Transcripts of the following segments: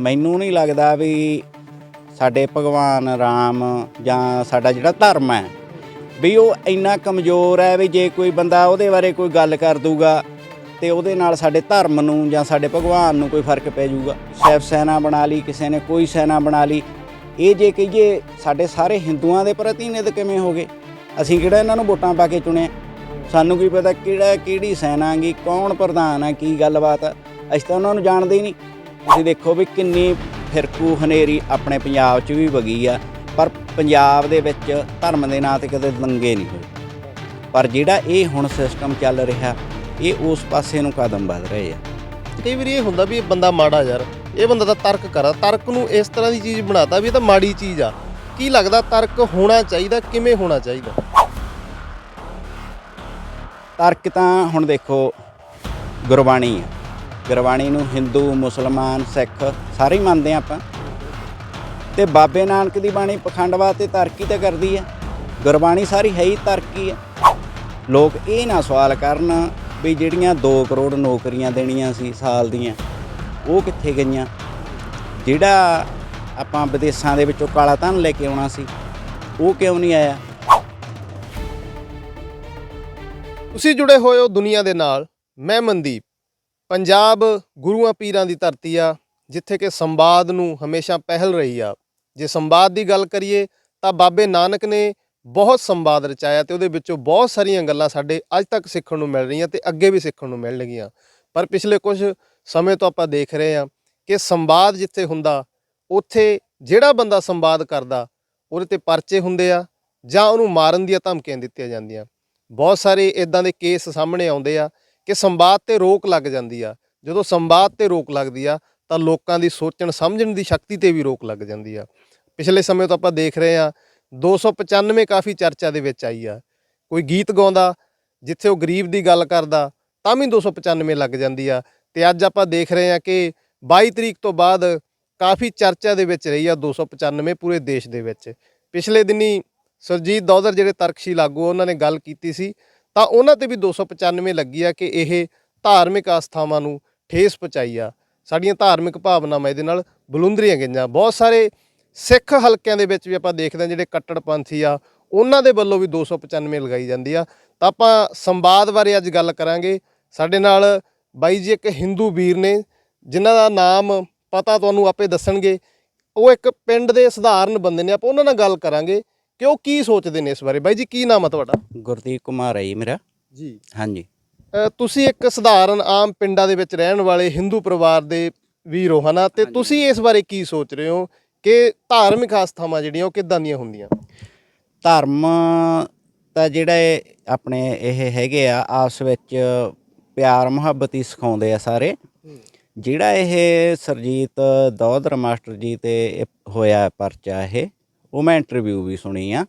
ਮੈਨੂੰ ਨਹੀਂ ਲੱਗਦਾ ਵੀ ਸਾਡੇ ਭਗਵਾਨ ਰਾਮ ਜਾਂ ਸਾਡਾ ਜਿਹੜਾ ਧਰਮ ਹੈ, ਵੀ ਉਹ ਇੰਨਾ ਕਮਜ਼ੋਰ ਹੈ ਵੀ ਜੇ ਕੋਈ ਬੰਦਾ ਉਹਦੇ ਬਾਰੇ ਕੋਈ ਗੱਲ ਕਰ ਦੂਗਾ ਤੇ ਉਹਦੇ ਨਾਲ ਸਾਡੇ ਧਰਮ ਨੂੰ ਜਾਂ ਸਾਡੇ ਭਗਵਾਨ ਨੂੰ ਕੋਈ ਫ਼ਰਕ ਪੈ ਜਾਊਗਾ। ਸ਼ਿਵ ਸੈਨਾ ਬਣਾ ਲਈ, ਕਿਸੇ ਨੇ ਕੋਈ ਸੈਨਾ ਬਣਾ ਲਈ। ਇਹ ਜੇ ਕਹੀਏ, ਸਾਡੇ ਸਾਰੇ ਹਿੰਦੂਆਂ ਦੇ ਪ੍ਰਤੀਨਿਧ ਕਿਵੇਂ ਹੋ ਗਏ? ਅਸੀਂ ਕਿਹੜਾ ਇਹਨਾਂ ਨੂੰ ਵੋਟਾਂ ਪਾ ਕੇ ਚੁਣਿਆ? ਸਾਨੂੰ ਕੀ ਪਤਾ ਕਿਹੜਾ, ਕਿਹੜੀ ਸੈਨਾ ਗੀ, ਕੌਣ ਪ੍ਰਧਾਨ ਆ ਕੀ ਗੱਲਬਾਤ ਆ ਅਸੀਂ ਤਾਂ ਉਹਨਾਂ ਨੂੰ ਜਾਣਦੇ ਹੀ ਨਹੀਂ। ਤੁਸੀਂ ਦੇਖੋ ਵੀ ਕਿੰਨੀ ਫਿਰਕੂ ਹਨੇਰੀ ਆਪਣੇ ਪੰਜਾਬ 'ਚ ਵੀ ਵਗੀ ਆ ਪਰ ਪੰਜਾਬ ਦੇ ਵਿੱਚ ਧਰਮ ਦੇ ਨਾਂ ਤੇ ਕਦੇ ਦੰਗੇ ਨਹੀਂ ਹੋਏ। ਪਰ ਜਿਹੜਾ ਇਹ ਹੁਣ ਸਿਸਟਮ ਚੱਲ ਰਿਹਾ ਇਹ ਉਸ ਪਾਸੇ ਨੂੰ ਕਦਮ ਵਧ ਰਹੇ ਆ। ਕਈ ਵਾਰੀ ਇਹ ਹੁੰਦਾ ਵੀ ਇਹ ਬੰਦਾ ਮਾੜਾ ਯਾਰ ਇਹ ਬੰਦਾ ਤਾਂ ਤਰਕ ਕਰਾ ਤਰਕ ਨੂੰ ਇਸ ਤਰ੍ਹਾਂ ਦੀ ਚੀਜ਼ ਬਣਾਤਾ ਵੀ ਇਹ ਤਾਂ ਮਾੜੀ ਚੀਜ਼ ਆ। ਕੀ ਲੱਗਦਾ ਤਰਕ ਹੋਣਾ ਚਾਹੀਦਾ ਕਿਵੇਂ ਹੋਣਾ ਚਾਹੀਦਾ? ਤਰਕ ਤਾਂ ਹੁਣ ਦੇਖੋ ਗੁਰਬਾਣੀ ਹੈ ਗੁਰਬਾਣੀ ਨੂੰ ਹਿੰਦੂ, ਮੁਸਲਮਾਨ, ਸਿੱਖ ਸਾਰੇ ਹੀ ਮੰਨਦੇ ਆ ਆਪਾਂ। ਤੇ ਬਾਬੇ ਨਾਨਕ ਦੀ ਬਾਣੀ ਪਖੰਡਵਾ ਤੇ ਤਰਕੀ ਤਾਂ ਕਰਦੀ ਹੈ। ਗੁਰਬਾਣੀ ਸਾਰੀ ਹੈ ਹੀ ਤਰਕੀ ਹੈ। ਲੋਕ ਇਹ ਨਾ ਸਵਾਲ ਕਰਨ ਵੀ ਜਿਹੜੀਆਂ 2 ਕਰੋੜ ਨੌਕਰੀਆਂ ਦੇਣੀਆਂ ਸੀ ਸਾਲ ਦੀਆਂ, ਉਹ ਕਿੱਥੇ ਗਈਆਂ? ਜਿਹੜਾ ਆਪਾਂ ਵਿਦੇਸ਼ਾਂ ਦੇ ਵਿੱਚੋਂ ਕਾਲਾ ਧਨ ਲੈ ਕੇ ਆਉਣਾ ਸੀ, ਉਹ ਕਿਉਂ ਨਹੀਂ ਆਇਆ? ਤੁਸੀਂ ਜੁੜੇ ਹੋਏ ਹੋ ਦੁਨੀਆ ਦੇ ਨਾਲ, ਮੈਂ ਮਨਦੀਪ। ਪੰਜਾਬ ਗੁਰੂਆਂ ਪੀਰਾਂ ਦੀ ਧਰਤੀ ਆ, ਜਿੱਥੇ ਕਿ ਸੰਵਾਦ ਨੂੰ ਹਮੇਸ਼ਾ ਪਹਿਲ ਰਹੀ ਆ। ਜੇ ਸੰਵਾਦ ਦੀ ਗੱਲ ਕਰੀਏ, ਤਾਂ ਬਾਬੇ ਨਾਨਕ ਨੇ ਬਹੁਤ ਸੰਵਾਦ ਰਚਾਇਆ ਤੇ ਉਹਦੇ ਵਿੱਚੋਂ ਬਹੁਤ ਸਾਰੀਆਂ ਗੱਲਾਂ ਸਾਡੇ ਅੱਜ ਤੱਕ ਸਿੱਖਣ ਨੂੰ ਮਿਲ ਰਹੀਆਂ ਤੇ ਅੱਗੇ ਵੀ ਸਿੱਖਣ ਨੂੰ ਮਿਲਣਗੀਆਂ। ਪਰ ਪਿਛਲੇ ਕੁਝ ਸਮੇਂ ਤੋਂ ਆਪਾਂ ਦੇਖ ਰਹੇ ਹਾਂ ਕਿ ਸੰਵਾਦ ਜਿੱਥੇ ਹੁੰਦਾ, ਉੱਥੇ ਜਿਹੜਾ ਬੰਦਾ ਸੰਵਾਦ ਕਰਦਾ, ਉਹਦੇ ਤੇ ਪਰਚੇ ਹੁੰਦੇ ਆ ਜਾਂ ਉਹਨੂੰ ਮਾਰਨ ਦੀਆਂ ਧਮਕੀਆਂ ਦਿੱਤੀਆਂ ਜਾਂਦੀਆਂ। ਬਹੁਤ ਸਾਰੇ ਇਦਾਂ ਦੇ ਕੇਸ ਸਾਹਮਣੇ ਆਉਂਦੇ ਆ ਕਿ ਸੰਵਾਦ ਤੇ ਰੋਕ ਲੱਗ ਜਾਂਦੀ ਆ। ਜਦੋਂ ਸੰਵਾਦ ਤੇ ਰੋਕ ਲੱਗਦੀ ਆ, ਤਾਂ ਲੋਕਾਂ ਦੀ ਸੋਚਣ ਸਮਝਣ ਦੀ ਸ਼ਕਤੀ ਤੇ ਵੀ ਰੋਕ ਲੱਗ ਜਾਂਦੀ ਆ। ਪਿਛਲੇ ਸਮੇਂ ਤੋਂ ਆਪਾਂ ਦੇਖ ਰਹੇ ਆ 295 ਕਾਫੀ ਚਰਚਾ ਦੇ ਵਿੱਚ ਆਈ ਆ। ਕੋਈ ਗੀਤ ਗਾਉਂਦਾ, ਜਿੱਥੇ ਉਹ ਗਰੀਬ ਦੀ ਗੱਲ ਕਰਦਾ, ਤਾਂ ਵੀ 295 ਲੱਗ ਜਾਂਦੀ ਆ। ਤੇ ਅੱਜ ਆਪਾਂ ਦੇਖ ਰਹੇ ਆ ਕਿ 22 ਤਰੀਕ ਤੋਂ ਬਾਅਦ ਕਾਫੀ ਚਰਚਾ ਦੇ ਵਿੱਚ ਰਹੀ ਆ 295 ਪੂਰੇ ਦੇਸ਼ ਦੇ ਵਿੱਚ। ਪਿਛਲੇ ਦਿਨੀ ਸੁਰਜੀਤ ਦੌਦਰ ਜਿਹੜੇ ਤਰਕਸ਼ੀ ਲਾਗੂ ਉਹਨਾਂ ਨੇ ਗੱਲ ਕੀਤੀ ਸੀ ਤਾਂ ਉਹਨਾਂ ਤੇ ਵੀ 295 ਲੱਗੀ ਆ ਕਿ ਇਹ ਧਾਰਮਿਕ ਆਸਥਾਵਾਂ ਨੂੰ ਠੇਸ ਪਹੁੰਚਾਈ ਆ। ਸਾਡੀਆਂ ਧਾਰਮਿਕ ਭਾਵਨਾਵਾਂ ਇਹਦੇ ਨਾਲ ਬਲੁੰਦਰੀਆਂ ਗਈਆਂ। ਬਹੁਤ ਸਾਰੇ ਸਿੱਖ ਹਲਕਿਆਂ ਦੇ ਵਿੱਚ ਵੀ ਆਪਾਂ ਦੇਖਦੇ ਹਾਂ ਜਿਹੜੇ ਕੱਟੜਪੰਥੀ ਆ, ਉਹਨਾਂ ਦੇ ਵੱਲੋਂ ਵੀ 295 ਲਗਾਈ ਜਾਂਦੀ ਆ। ਤਾਂ ਆਪਾਂ ਸੰਵਾਦ ਬਾਰੇ ਅੱਜ ਗੱਲ ਕਰਾਂਗੇ। ਸਾਡੇ ਨਾਲ ਬਾਈ ਜੀ ਇੱਕ ਹਿੰਦੂ ਵੀਰ ਨੇ, ਜਿਨ੍ਹਾਂ ਦਾ ਨਾਮ ਪਤਾ ਤੁਹਾਨੂੰ ਆਪੇ ਦੱਸਣਗੇ। ਉਹ ਇੱਕ ਪਿੰਡ ਦੇ ਸਧਾਰਨ ਬੰਦੇ ਨੇ, ਆਪਾਂ ਉਹਨਾਂ ਨਾਲ ਗੱਲ ਕਰਾਂਗੇ। ਕਿ ਉਹ ਕੀ ਸੋਚਦੇ ਨੇ ਇਸ ਬਾਰੇ? ਬਾਈ ਜੀ ਕੀ ਨਾਮ ਆ ਤੁਹਾਡਾ? ਗੁਰਦੀਪ ਕੁਮਾਰ ਹੈ ਜੀ ਮੇਰਾ। ਜੀ। ਹਾਂਜੀ। ਤੁਸੀਂ ਇੱਕ ਸਧਾਰਨ ਆਮ ਪਿੰਡਾਂ ਦੇ ਵਿੱਚ ਰਹਿਣ ਵਾਲੇ ਹਿੰਦੂ ਪਰਿਵਾਰ ਦੇ ਵੀਰ ਹੋ ਹਨਾ? ਤੇ ਤੁਸੀਂ ਇਸ ਬਾਰੇ ਕੀ ਸੋਚ ਰਹੇ ਹੋ? ਕਿ ਧਾਰਮਿਕ ਆਸਥਾਵਾਂ ਜਿਹੜੀਆਂ ਉਹ ਕਿੱਦਾਂ ਦੀਆਂ ਹੁੰਦੀਆਂ? ਧਰਮ ਤਾਂ ਜਿਹੜਾ ਆਪਣੇ ਇਹ ਹੈਗੇ ਆ ਆਪਸ ਵਿੱਚ ਪਿਆਰ ਮੁਹੱਬਤ ਹੀ ਸਿਖਾਉਂਦੇ ਆ ਸਾਰੇ। ਜਿਹੜਾ ਇਹ ਸਰਜੀਤ ਦੌਧਰ ਮਾਸਟਰ ਜੀ ਤੇ ਹੋਇਆ ਪਰਚਾ ਇਹ। ਉਹ ਮੈਂ ਇੰਟਰਵਿਊ ਵੀ ਸੁਣੀ ਆ।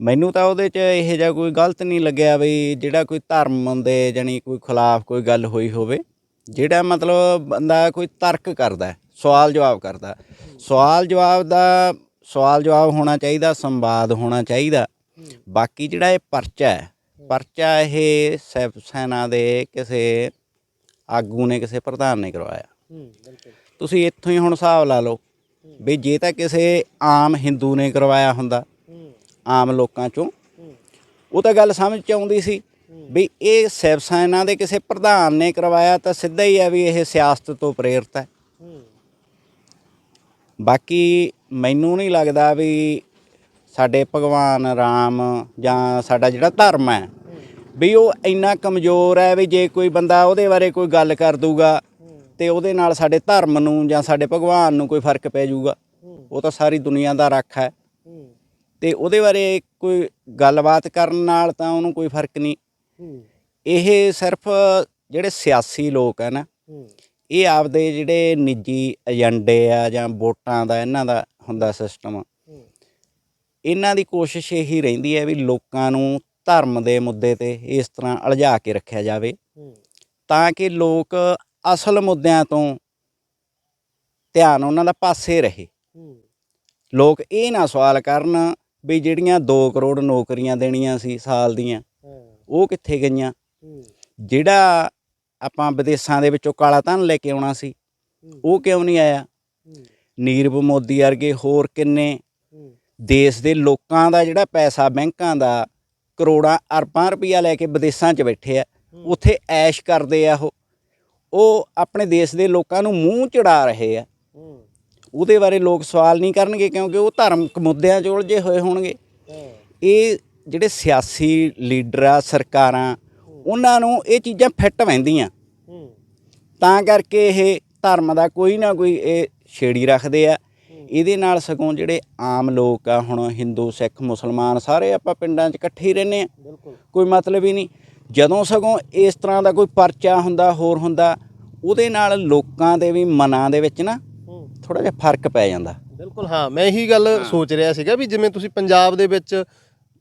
ਮੈਨੂੰ ਤਾਂ ਉਹਦੇ 'ਚ ਇਹ ਜਿਹਾ ਕੋਈ ਗਲਤ ਨਹੀਂ ਲੱਗਿਆ ਵੀ ਜਿਹੜਾ ਕੋਈ ਧਰਮ ਦੇ ਜਾਨੀ ਕੋਈ ਖਿਲਾਫ ਕੋਈ ਗੱਲ ਹੋਈ ਹੋਵੇ ਜਿਹੜਾ ਮਤਲਬ ਬੰਦਾ ਕੋਈ ਤਰਕ ਕਰਦਾ ਸਵਾਲ ਜਵਾਬ ਕਰਦਾ ਸਵਾਲ ਜਵਾਬ ਦਾ ਸਵਾਲ ਜਵਾਬ ਹੋਣਾ ਚਾਹੀਦਾ ਸੰਵਾਦ ਹੋਣਾ ਚਾਹੀਦਾ। ਬਾਕੀ ਜਿਹੜਾ ਇਹ ਪਰਚਾ ਹੈ ਪਰਚਾ ਇਹ ਸੈਨਾ ਦੇ ਕਿਸੇ ਆਗੂ ਨੇ ਕਿਸੇ ਪ੍ਰਧਾਨ ਨੇ ਕਰਵਾਇਆ। ਤੁਸੀਂ ਇੱਥੋਂ ਹੀ ਹੁਣ ਹਿਸਾਬ ਲਾ ਲਓ। ਵੀ ਜੇ ਤਾਂ ਕਿਸੇ ਆਮ ਹਿੰਦੂ ਨੇ ਕਰਵਾਇਆ ਹੁੰਦਾ, ਆਮ ਲੋਕਾਂ ਚੋਂ, ਉਹ ਤਾਂ ਗੱਲ ਸਮਝ ਚ ਆਉਂਦੀ ਸੀ ਵੀ ਇਹ ਸਿਵ ਸੈਨਾ ਦੇ ਕਿਸੇ ਪ੍ਰਧਾਨ ਨੇ ਕਰਵਾਇਆ ਤਾਂ ਸਿੱਧਾ ਹੀ ਹੈ ਵੀ ਇਹ ਸਿਆਸਤ ਤੋਂ ਪ੍ਰੇਰਿਤ ਹੈ। ਬਾਕੀ ਮੈਨੂੰ ਨਹੀਂ ਲੱਗਦਾ ਵੀ ਸਾਡੇ ਭਗਵਾਨ ਰਾਮ ਜਾਂ ਸਾਡਾ ਜਿਹੜਾ ਧਰਮ ਹੈ ਵੀ ਉਹ ਇੰਨਾ ਕਮਜ਼ੋਰ ਹੈ ਵੀ ਜੇ ਕੋਈ ਬੰਦਾ ਉਹਦੇ ਬਾਰੇ ਕੋਈ ਗੱਲ ਕਰ ਦੂਗਾ ਤੇ ਉਹਦੇ ਨਾਲ ਸਾਡੇ ਧਰਮ ਨੂੰ ਜਾਂ ਸਾਡੇ ਭਗਵਾਨ ਨੂੰ ਕੋਈ ਫ਼ਰਕ ਪੈ ਜਾਊਗਾ। ਉਹ ਤਾਂ ਸਾਰੀ ਦੁਨੀਆ ਦਾ ਰੱਖ ਹੈ। ਤੇ ਉਹਦੇ ਬਾਰੇ ਕੋਈ ਗੱਲਬਾਤ ਕਰਨ ਨਾਲ ਤਾਂ ਉਹਨੂੰ ਕੋਈ ਫ਼ਰਕ ਨਹੀਂ। ਇਹ ਸਿਰਫ ਜਿਹੜੇ ਸਿਆਸੀ ਲੋਕ ਹੈ ਨਾ ਇਹ ਆਪਦੇ ਜਿਹੜੇ ਨਿੱਜੀ ਏਜੰਡੇ ਆ ਜਾਂ ਵੋਟਾਂ ਦਾ ਇਹਨਾਂ ਦਾ ਹੁੰਦਾ ਸਿਸਟਮ ਇਹਨਾਂ ਦੀ ਕੋਸ਼ਿਸ਼ ਇਹੀ ਰਹਿੰਦੀ ਹੈ ਵੀ ਲੋਕਾਂ ਨੂੰ ਧਰਮ ਦੇ ਮੁੱਦੇ ਤੇ ਇਸ ਤਰ੍ਹਾਂ ਅਲਝਾ ਕੇ ਰੱਖਿਆ ਜਾਵੇ। ਤਾਂ ਕਿ ਲੋਕ ਅਸਲ ਮੁੱਦਿਆਂ ਤੋਂ ਧਿਆਨ ਉਹਨਾਂ ਦਾ ਪਾਸੇ ਰਹੇ। ਲੋਕ ਇਹ ਨਾ ਸਵਾਲ ਕਰਨ ਵੀ ਜਿਹੜੀਆਂ 2 ਕਰੋੜ ਨੌਕਰੀਆਂ ਦੇਣੀਆਂ ਸੀ ਸਾਲ ਦੀਆਂ ਉਹ ਕਿੱਥੇ ਗਈਆਂ? ਜਿਹੜਾ ਆਪਾਂ ਵਿਦੇਸ਼ਾਂ ਦੇ ਵਿੱਚੋਂ ਕਾਲਾ ਧਨ ਲੈ ਕੇ ਆਉਣਾ ਸੀ ਉਹ ਕਿਉਂ ਨਹੀਂ ਆਇਆ? ਨੀਰਵ ਮੋਦੀ ਵਰਗੇ ਹੋਰ ਕਿੰਨੇ? ਦੇਸ਼ ਦੇ ਲੋਕਾਂ ਦਾ ਜਿਹੜਾ ਪੈਸਾ ਬੈਂਕਾਂ ਦਾ ਕਰੋੜਾਂ ਅਰਬਾਂ ਰੁਪਈਆ ਲੈ ਕੇ ਵਿਦੇਸ਼ਾਂ 'ਚ ਬੈਠੇ ਆ ਉੱਥੇ ਐਸ਼ ਕਰਦੇ ਆ ਉਹ। ਉਹ ਆਪਣੇ ਦੇਸ਼ ਦੇ ਲੋਕਾਂ ਨੂੰ ਮੂੰਹ ਚੜਾ ਰਹੇ ਆ। ਉਹਦੇ ਬਾਰੇ ਲੋਕ ਸਵਾਲ ਨਹੀਂ ਕਰਨਗੇ ਕਿਉਂਕਿ ਉਹ ਧਾਰਮਿਕ ਮੁੱਦਿਆਂ 'ਚ ਉਲਝੇ ਹੋਏ ਹੋਣਗੇ। ਇਹ ਜਿਹੜੇ ਸਿਆਸੀ ਲੀਡਰ ਆ ਸਰਕਾਰਾਂ ਉਹਨਾਂ ਨੂੰ ਇਹ ਚੀਜ਼ਾਂ ਫਿੱਟ ਵਹਿੰਦੀਆਂ। ਤਾਂ ਕਰਕੇ ਇਹ ਧਰਮ ਦਾ ਕੋਈ ਨਾ ਕੋਈ ਇਹ ਛੇੜੀ ਰੱਖਦੇ ਆ। ਇਹਦੇ ਨਾਲ ਸਗੋਂ ਜਿਹੜੇ ਆਮ ਲੋਕ ਆ ਹੁਣ ਹਿੰਦੂ ਸਿੱਖ ਮੁਸਲਮਾਨ ਸਾਰੇ ਆਪਾਂ ਪਿੰਡਾਂ 'ਚ ਇਕੱਠੇ ਹੀ ਰਹਿੰਦੇ ਆ। ਕੋਈ ਮਤਲਬ ਹੀ ਨਹੀਂ। ਜਦੋਂ ਸਗੋਂ ਇਸ ਤਰ੍ਹਾਂ ਦਾ ਕੋਈ ਪਰਚਾ ਹੁੰਦਾ ਹੋਰ ਹੁੰਦਾ ਉਹਦੇ ਨਾਲ ਲੋਕਾਂ ਦੇ ਵੀ ਮਨਾਂ ਦੇ ਵਿੱਚ ਨਾ ਥੋੜਾ ਜਿਹਾ ਫ਼ਰਕ ਪੈ ਜਾਂਦਾ। ਬਿਲਕੁਲ ਹਾਂ ਮੈਂ ਇਹੀ ਗੱਲ ਸੋਚ ਰਿਹਾ ਸੀਗਾ ਵੀ ਜਿਵੇਂ ਤੁਸੀਂ ਪੰਜਾਬ ਦੇ ਵਿੱਚ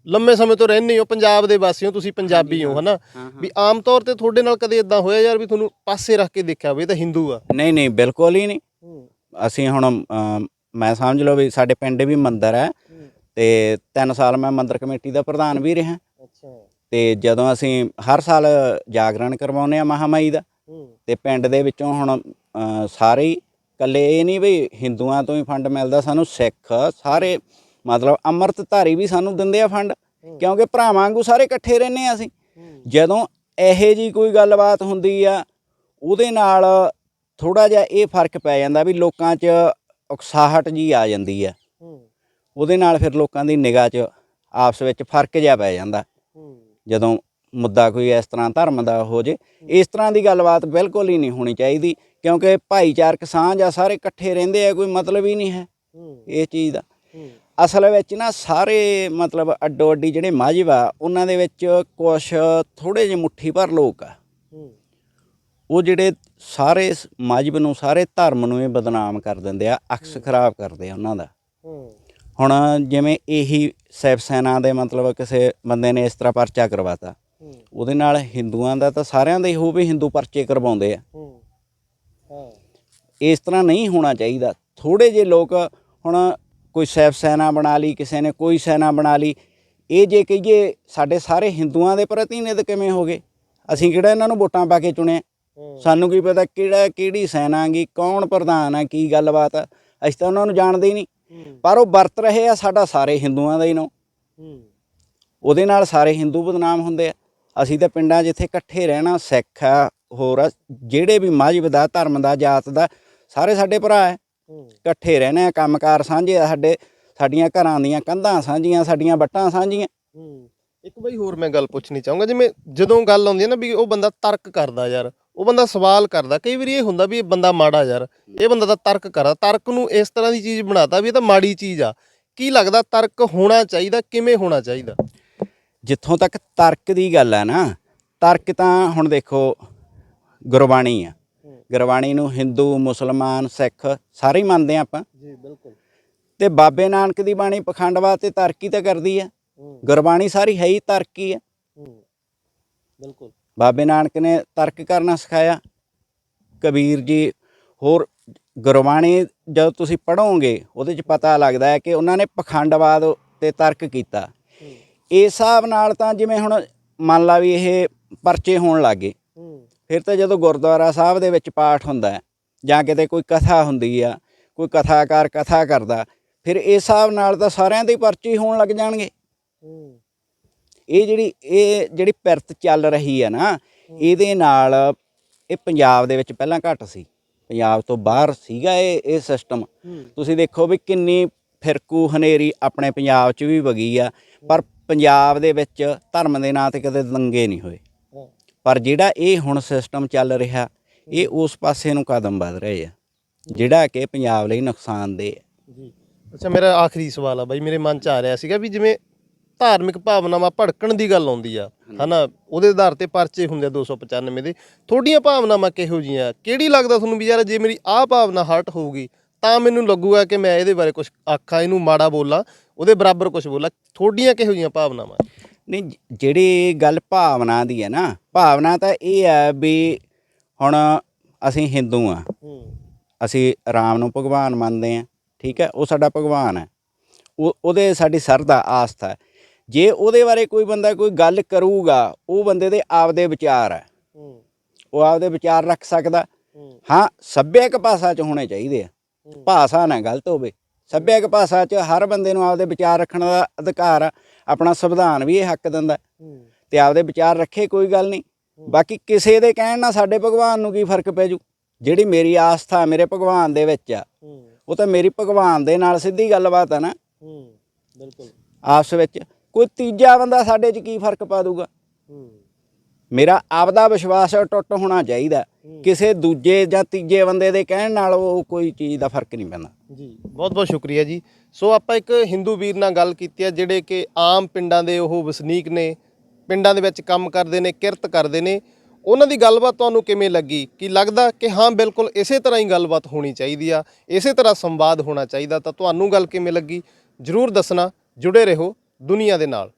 ਲੰਮੇ ਸਮੇਂ ਤੋਂ ਰਹਿੰਦੇ ਹੋ ਪੰਜਾਬ ਦੇ ਵਾਸੀ ਹੋ ਤੁਸੀਂ ਪੰਜਾਬੀ ਹੋ ਹਨਾ? ਵੀ ਆਮ ਤੌਰ ਤੇ ਤੁਹਾਡੇ ਨਾਲ ਕਦੇ ਇਦਾਂ ਹੋਇਆ ਯਾਰ ਵੀ ਤੁਹਾਨੂੰ ਪਾਸੇ ਰੱਖ ਕੇ ਦੇਖਿਆ ਵੀ ਇਹ ਤਾਂ ਹਿੰਦੂ ਆ। ਨਹੀਂ ਨਹੀਂ ਬਿਲਕੁਲ ਹੀ ਨਹੀਂ। ਅਸੀਂ ਹੁਣ ਮੈਂ ਸਮਝ ਲਓ ਵੀ ਸਾਡੇ ਪਿੰਡ ਵੀ ਮੰਦਿਰ ਹੈ ਤੇ 3 ਸਾਲ ਮੈਂ ਮੰਦਿਰ ਕਮੇਟੀ ਦਾ ਪ੍ਰਧਾਨ ਵੀ ਰਿਹਾ। ਅੱਛਾ। ਤੇ ਜਦੋਂ ਅਸੀਂ ਹਰ ਸਾਲ ਜਾਗਰਣ ਕਰਵਾਉਂਦੇ ਆ ਮਹਾਮਾਈ ਦਾ ਤੇ ਪਿੰਡ ਦੇ ਵਿੱਚੋਂ ਹੁਣ ਸਾਰੇ ਇਕੱਲੇ ਇਹ ਨਹੀਂ ਵੀ ਹਿੰਦੂਆਂ ਤੋਂ ਹੀ ਫੰਡ ਮਿਲਦਾ ਸਾਨੂੰ ਸਿੱਖ ਸਾਰੇ ਮਤਲਬ ਅੰਮ੍ਰਿਤਧਾਰੀ ਵੀ ਸਾਨੂੰ ਦਿੰਦੇ ਆ ਫੰਡ ਕਿਉਂਕਿ ਭਰਾਵਾਂ ਵਾਂਗੂ ਸਾਰੇ ਇਕੱਠੇ ਰਹਿੰਦੇ ਆ ਅਸੀਂ। ਜਦੋਂ ਇਹੋ ਜੀ ਕੋਈ ਗੱਲਬਾਤ ਹੁੰਦੀ ਆ ਉਹਦੇ ਨਾਲ ਥੋੜਾ ਜਿਹਾ ਇਹ ਫ਼ਰਕ ਪੈ ਜਾਂਦਾ ਵੀ ਲੋਕਾਂ 'ਚ ਉਕਸਾਹਟ ਜੀ ਆ ਜਾਂਦੀ ਆ। ਉਹਦੇ ਨਾਲ ਫਿਰ ਲੋਕਾਂ ਦੀ ਨਿਗਾਹ 'ਚ ਆਪਸ ਵਿੱਚ ਫ਼ਰਕ ਜਿਹਾ ਪੈ ਜਾਂਦਾ। ਜਦੋਂ ਮੁੱਦਾ ਕੋਈ ਇਸ ਤਰ੍ਹਾਂ ਧਰਮ ਦਾ ਹੋ ਜੇ ਇਸ ਤਰ੍ਹਾਂ ਦੀ ਗੱਲਬਾਤ ਬਿਲਕੁਲ ਹੀ ਨਹੀਂ ਹੋਣੀ ਚਾਹੀਦੀ ਕਿਉਂਕਿ ਭਾਈਚਾਰਕ ਸਾਂਝ ਆ ਸਾਰੇ ਇਕੱਠੇ ਰਹਿੰਦੇ ਆ ਕੋਈ ਮਤਲਬ ਹੀ ਨਹੀਂ ਹੈ ਇਹ ਚੀਜ਼ ਦਾ। ਅਸਲ ਵਿੱਚ ਨਾ ਸਾਰੇ ਮਤਲਬ ਅੱਡੋ ਅੱਡੀ ਜਿਹੜੇ ਮਾਝਵ ਆ ਉਹਨਾਂ ਦੇ ਵਿੱਚ ਕੁਛ ਥੋੜੇ ਜਿਹੇ ਮੁੱਠੀ ਭਰ ਲੋਕ ਆ। ਉਹ ਜਿਹੜੇ ਸਾਰੇ ਮਜ਼ਹਬ ਨੂੰ ਸਾਰੇ ਧਰਮ ਨੂੰ ਇਹ ਬਦਨਾਮ ਕਰ ਦਿੰਦੇ ਆ ਅਕਸ ਖਰਾਬ ਕਰਦੇ ਆ ਉਹਨਾਂ ਦਾ। ਹੁਣ ਜਿਵੇਂ ਇਹੀ ਸੈਫ ਸੈਨਾ ਦੇ ਮਤਲਬ ਕਿਸੇ ਬੰਦੇ ਨੇ ਇਸ ਤਰ੍ਹਾਂ ਪਰਚਾ ਕਰਵਾਤਾ ਉਹਦੇ ਨਾਲ ਹਿੰਦੂਆਂ ਦਾ ਤਾਂ ਸਾਰਿਆਂ ਦਾ ਹੀ ਹੋ ਵੀ ਹਿੰਦੂ ਪਰਚੇ ਕਰਵਾਉਂਦੇ ਆ। ਇਸ ਤਰ੍ਹਾਂ ਨਹੀਂ ਹੋਣਾ ਚਾਹੀਦਾ। ਥੋੜੇ ਜਿਹੇ ਲੋਕ ਹੁਣ ਕੋਈ ਸੈਫ ਸੈਨਾ ਬਣਾ ਲਈ ਕਿਸੇ ਨੇ ਕੋਈ ਸੈਨਾ ਬਣਾ ਲਈ ਇਹ ਜੇ ਕਹੀਏ ਸਾਡੇ ਸਾਰੇ ਹਿੰਦੂਆਂ ਦੇ ਪ੍ਰਤੀਨਿਧ ਕਿਵੇਂ ਹੋ ਗਏ? ਅਸੀਂ ਕਿਹੜਾ ਇਹਨਾਂ ਨੂੰ ਵੋਟਾਂ ਪਾ ਕੇ ਚੁਣਿਆ? ਸਾਨੂੰ ਕੀ ਪਤਾ ਕਿਹੜਾ ਕਿਹੜੀ ਸੈਨਾ ਗੀ ਕੌਣ ਪ੍ਰਧਾਨ ਆ ਕੀ ਗੱਲਬਾਤ ਅਸੀਂ ਤਾਂ ਉਹਨਾਂ ਨੂੰ ਜਾਣਦੇ ਹੀ ਨਹੀਂ। ਪਰ ਉਹ ਵਰਤ ਰਹੇ ਆ ਸਾਡਾ ਸਾਰੇ ਹਿੰਦੂਆਂ ਦਾ ਹੀ ਨੋ। ਉਹਦੇ ਨਾਲ ਸਾਰੇ ਹਿੰਦੂ ਬਦਨਾਮ ਹੁੰਦੇ ਆ। ਅਸੀਂ ਤਾਂ ਪਿੰਡਾਂ ਜਿੱਥੇ ਇਕੱਠੇ ਰਹਿਣਾ ਸਿੱਖ ਆ ਹੋਰ ਆ, ਜਿਹੜੇ ਵੀ ਮਜ਼ਹਬ ਦਾ ਧਰਮ ਦਾ ਜਾਤ ਦਾ ਸਾਰੇ ਸਾਡੇ ਭਰਾ ਹੈ। ਇਕੱਠੇ ਰਹਿਣਾ ਆ ਕੰਮਕਾਰ ਸਾਂਝੇ ਆ ਸਾਡੇ ਸਾਡੀਆਂ ਘਰਾਂ ਦੀਆਂ ਕੰਧਾਂ ਸਾਂਝੀਆਂ ਸਾਡੀਆਂ ਵੱਟਾਂ ਸਾਂਝੀਆਂ। ਇੱਕ ਬਈ ਹੋਰ ਮੈਂ ਗੱਲ ਪੁੱਛਣੀ ਚਾਹੂੰਗਾ ਜਿਵੇਂ ਜਦੋਂ ਗੱਲ ਆਉਂਦੀ ਹੈ ਨਾ ਵੀ ਉਹ ਬੰਦਾ ਤਰਕ ਕਰਦਾ ਯਾਰ ਉਹ ਬੰਦਾ ਸਵਾਲ ਕਰਦਾ। ਕਈ ਵਾਰੀ ਇਹ ਹੁੰਦਾ ਵੀ ਇਹ ਬੰਦਾ ਮਾੜਾ ਯਾਰ ਇਹ ਬੰਦਾ ਤਾਂ ਤਰਕ ਕਰਦਾ। ਤਰਕ ਨੂੰ ਇਸ ਤਰ੍ਹਾਂ ਦੀ ਚੀਜ਼ ਬਣਾਤਾ ਵੀ ਇਹ ਤਾਂ ਮਾੜੀ ਚੀਜ਼ ਆ। ਕੀ ਲੱਗਦਾ ਤਰਕ ਹੋਣਾ ਚਾਹੀਦਾ ਕਿਵੇਂ ਹੋਣਾ ਚਾਹੀਦਾ? ਜਿੱਥੋਂ ਤੱਕ ਤਰਕ ਦੀ ਗੱਲ ਆ ਨਾ ਤਰਕ ਤਾਂ ਹੁਣ ਦੇਖੋ ਗੁਰਬਾਣੀ ਆ। ਗੁਰਬਾਣੀ ਨੂੰ ਹਿੰਦੂ ਮੁਸਲਮਾਨ ਸਿੱਖ ਸਾਰੇ ਹੀ ਮੰਨਦੇ ਆ ਆਪਾਂ। ਜੀ ਬਿਲਕੁਲ। ਤੇ ਬਾਬੇ ਨਾਨਕ ਦੀ ਬਾਣੀ ਪਖੰਡਵਾਦ ਤੇ ਤਰਕੀ ਤਾਂ ਕਰਦੀ ਆ। ਗੁਰਬਾਣੀ ਸਾਰੀ ਹੈ ਹੀ ਤਰਕੀ ਆ। ਬਿਲਕੁਲ। ਬਾਬੇ ਨਾਨਕ ਨੇ ਤਰਕ ਕਰਨਾ ਸਿਖਾਇਆ। ਕਬੀਰ ਜੀ, ਹੋਰ ਗੁਰਬਾਣੀ ਜਦ ਤੁਸੀਂ ਪੜ੍ਹੋਗੇ, ਉਹਦੇ 'ਚ ਪਤਾ ਲੱਗਦਾ ਹੈ ਕਿ ਉਹਨਾਂ ਨੇ ਪਖੰਡਵਾਦ ਤੇ ਤਰਕ ਕੀਤਾ। ਇਸ ਹਿਸਾਬ ਨਾਲ ਤਾਂ ਜਿਵੇਂ ਹੁਣ ਮੰਨ ਲਾ ਵੀ ਇਹ ਪਰਚੇ ਹੋਣ ਲੱਗੇ। ਫਿਰ ਤਾਂ ਜਦੋਂ ਗੁਰਦੁਆਰਾ ਸਾਹਿਬ ਦੇ ਵਿੱਚ ਪਾਠ ਹੁੰਦਾ ਹੈ, ਜਾਂ ਕਿਤੇ ਕੋਈ ਕਥਾ ਹੁੰਦੀ ਆ, ਕੋਈ ਕਥਾਕਾਰ ਕਥਾ ਕਰਦਾ, ਫਿਰ ਇਸ ਹਿਸਾਬ ਨਾਲ ਤਾਂ ਸਾਰਿਆਂ ਦੇ ਹੀ ਪਰਚੇ ਹੋਣ ਲੱਗ ਜਾਣਗੇ। ਇਹ ਜਿਹੜੀ ਇਹ ਜਿਹੜੀ ਪਿਰਤ ਚੱਲ ਰਹੀ ਹੈ ਨਾ ਇਹਦੇ ਨਾਲ ਇਹ ਪੰਜਾਬ ਦੇ ਵਿੱਚ ਪਹਿਲਾਂ ਘੱਟ ਸੀ। ਪੰਜਾਬ ਤੋਂ ਬਾਹਰ ਸੀਗਾ ਇਹ ਇਹ ਸਿਸਟਮ ਤੁਸੀਂ ਦੇਖੋ ਵੀ ਕਿੰਨੀ ਫਿਰਕੂ ਹਨੇਰੀ ਆਪਣੇ ਪੰਜਾਬ 'ਚ ਵੀ ਵਗੀ ਆ ਪਰ ਪੰਜਾਬ ਦੇ ਵਿੱਚ ਧਰਮ ਦੇ ਨਾਂ ਤੇ ਕਦੇ ਦੰਗੇ ਨਹੀਂ ਹੋਏ। ਪਰ ਜਿਹੜਾ ਇਹ ਹੁਣ ਸਿਸਟਮ ਚੱਲ ਰਿਹਾ ਇਹ ਉਸ ਪਾਸੇ ਨੂੰ ਕਦਮ ਵਧ ਰਹੇ ਆ ਜਿਹੜਾ ਕਿ ਪੰਜਾਬ ਲਈ ਨੁਕਸਾਨਦੇਹ ਹੈ ਜੀ। ਅੱਛਾ ਮੇਰਾ ਆਖਰੀ ਸਵਾਲ ਆ ਬਾਈ ਮੇਰੇ ਮਨ ਚ ਆ ਰਿਹਾ ਸੀਗਾ ਵੀ ਜਿਵੇਂ ਧਾਰਮਿਕ ਭਾਵਨਾਵਾਂ ਭੜਕਣ ਦੀ ਗੱਲ ਆਉਂਦੀ ਆ ਹਨਾ? ਉਹਦੇ ਆਧਾਰ ਤੇ ਪਰਚੇ ਹੁੰਦੇ ਆ 295 ਦੇ। ਤੁਹਾਡੀਆਂ ਭਾਵਨਾਵਾਂ ਕਿਹੋ ਜੀਆਂ? ਕਿਹੜੀ ਲੱਗਦਾ ਤੁਹਾਨੂੰ ਵੀ ਯਾਰ ਜੇ ਮੇਰੀ ਆਹ ਭਾਵਨਾ ਹਰਟ ਹੋਊਗੀ ਤਾਂ ਮੈਨੂੰ ਲੱਗੂਗਾ ਕਿ ਮੈਂ ਇਹਦੇ ਬਾਰੇ ਕੁਝ ਆਖਾਂ ਇਹਨੂੰ ਮਾੜਾ ਬੋਲਾਂ ਉਹਦੇ ਬਰਾਬਰ ਕੁਝ ਬੋਲਾਂ। ਤੁਹਾਡੀਆਂ ਕਿਹੋ ਜੀਆਂ ਭਾਵਨਾਵਾਂ? ਨਹੀਂ ਜਿਹੜੀ ਗੱਲ ਭਾਵਨਾ ਦੀ ਹੈ ਨਾ ਭਾਵਨਾ ਤਾਂ ਇਹ ਹੈ ਵੀ ਹੁਣ ਅਸੀਂ ਹਿੰਦੂ ਆ। ਅਸੀਂ ਰਾਮ ਨੂੰ ਭਗਵਾਨ ਮੰਨਦੇ ਆ ਠੀਕ ਹੈ ਉਹ ਸਾਡਾ ਭਗਵਾਨ ਹੈ ਉਹ ਉਹਦੇ ਸਾਡੀ ਸਰਦਾ ਆਸਥਾ ਹੈ ਜੇ ਉਹਦੇ ਬਾਰੇ ਕੋਈ ਬੰਦਾ ਕੋਈ ਗੱਲ ਕਰੂਗਾ ਉਹ ਬੰਦੇ ਦੇ ਆਪਦੇ ਵਿਚਾਰ ਹੈ। ਉਹ ਆਪਦੇ ਵਿਚਾਰ ਰੱਖ ਸਕਦਾ। ਹਾਂ। ਸੱਭਿਅਕ ਭਾਸ਼ਾ ਚ ਹੋਣੇ ਚਾਹੀਦੇ ਆ। ਭਾਸ਼ਾ ਨਾ ਗਲਤ ਹੋਵੇ। ਸੱਭਿਅਕ ਭਾਸ਼ਾ 'ਚ ਹਰ ਬੰਦੇ ਨੂੰ ਆਪਦੇ ਵਿਚਾਰ ਰੱਖਣ ਦਾ ਅਧਿਕਾਰ ਆ। ਆਪਣਾ ਸੰਵਿਧਾਨ ਵੀ ਇਹ ਹੱਕ ਦਿੰਦਾ। ਤੇ ਆਪਦੇ ਵਿਚਾਰ ਰੱਖੇ ਕੋਈ ਗੱਲ ਨਹੀਂ। ਬਾਕੀ ਕਿਸੇ ਦੇ ਕਹਿਣ ਨਾਲ ਸਾਡੇ ਭਗਵਾਨ ਨੂੰ ਕੀ ਫ਼ਰਕ ਪੈ ਜੂ? ਜਿਹੜੀ ਮੇਰੀ ਆਸਥਾ ਮੇਰੇ ਭਗਵਾਨ ਦੇ ਵਿੱਚ ਆ ਉਹ ਤਾਂ ਮੇਰੀ ਭਗਵਾਨ ਦੇ ਨਾਲ ਸਿੱਧੀ ਗੱਲਬਾਤ ਆ ਨਾ। ਬਿਲਕੁਲ। ਆਪਸ ਵਿੱਚ। ਕੋਈ ਤੀਜਾ ਬੰਦਾ ਸਾਡੇ 'ਚ ਕੀ ਫ਼ਰਕ ਪਾ ਦੂਗਾ? ਮੇਰਾ ਆਪਦਾ ਵਿਸ਼ਵਾਸ ਟੁੱਟ ਹੋਣਾ ਚਾਹੀਦਾ। ਕਿਸੇ ਦੂਜੇ ਜਾਂ ਤੀਜੇ ਬੰਦੇ ਦੇ ਕਹਿਣ ਨਾਲ ਉਹ ਕੋਈ ਚੀਜ਼ ਦਾ ਫ਼ਰਕ ਨਹੀਂ ਪੈਂਦਾ। ਜੀ ਬਹੁਤ ਬਹੁਤ ਸ਼ੁਕਰੀਆ ਜੀ। ਸੋ ਆਪਾਂ ਇੱਕ ਹਿੰਦੂ ਵੀਰ ਨਾਲ ਗੱਲ ਕੀਤੀ ਹੈ ਜਿਹੜੇ ਕਿ ਆਮ ਪਿੰਡਾਂ ਦੇ ਉਹ ਵਸਨੀਕ ਨੇ ਪਿੰਡਾਂ ਦੇ ਵਿੱਚ ਕੰਮ ਕਰਦੇ ਨੇ ਕਿਰਤ ਕਰਦੇ ਨੇ। ਉਹਨਾਂ ਦੀ ਗੱਲਬਾਤ ਤੁਹਾਨੂੰ ਕਿਵੇਂ ਲੱਗੀ? ਕੀ ਲੱਗਦਾ ਕਿ ਹਾਂ ਬਿਲਕੁਲ ਇਸੇ ਤਰ੍ਹਾਂ ਹੀ ਗੱਲਬਾਤ ਹੋਣੀ ਚਾਹੀਦੀ ਆ ਇਸੇ ਤਰ੍ਹਾਂ ਸੰਵਾਦ ਹੋਣਾ ਚਾਹੀਦਾ ਤਾਂ ਤੁਹਾਨੂੰ ਗੱਲ ਕਿਵੇਂ ਲੱਗੀ? ਜਰੂਰ ਦੱਸਣਾ ਜੁੜੇ ਰਹੋ। ਦੁਨੀਆ ਦੇ ਨਾਲ।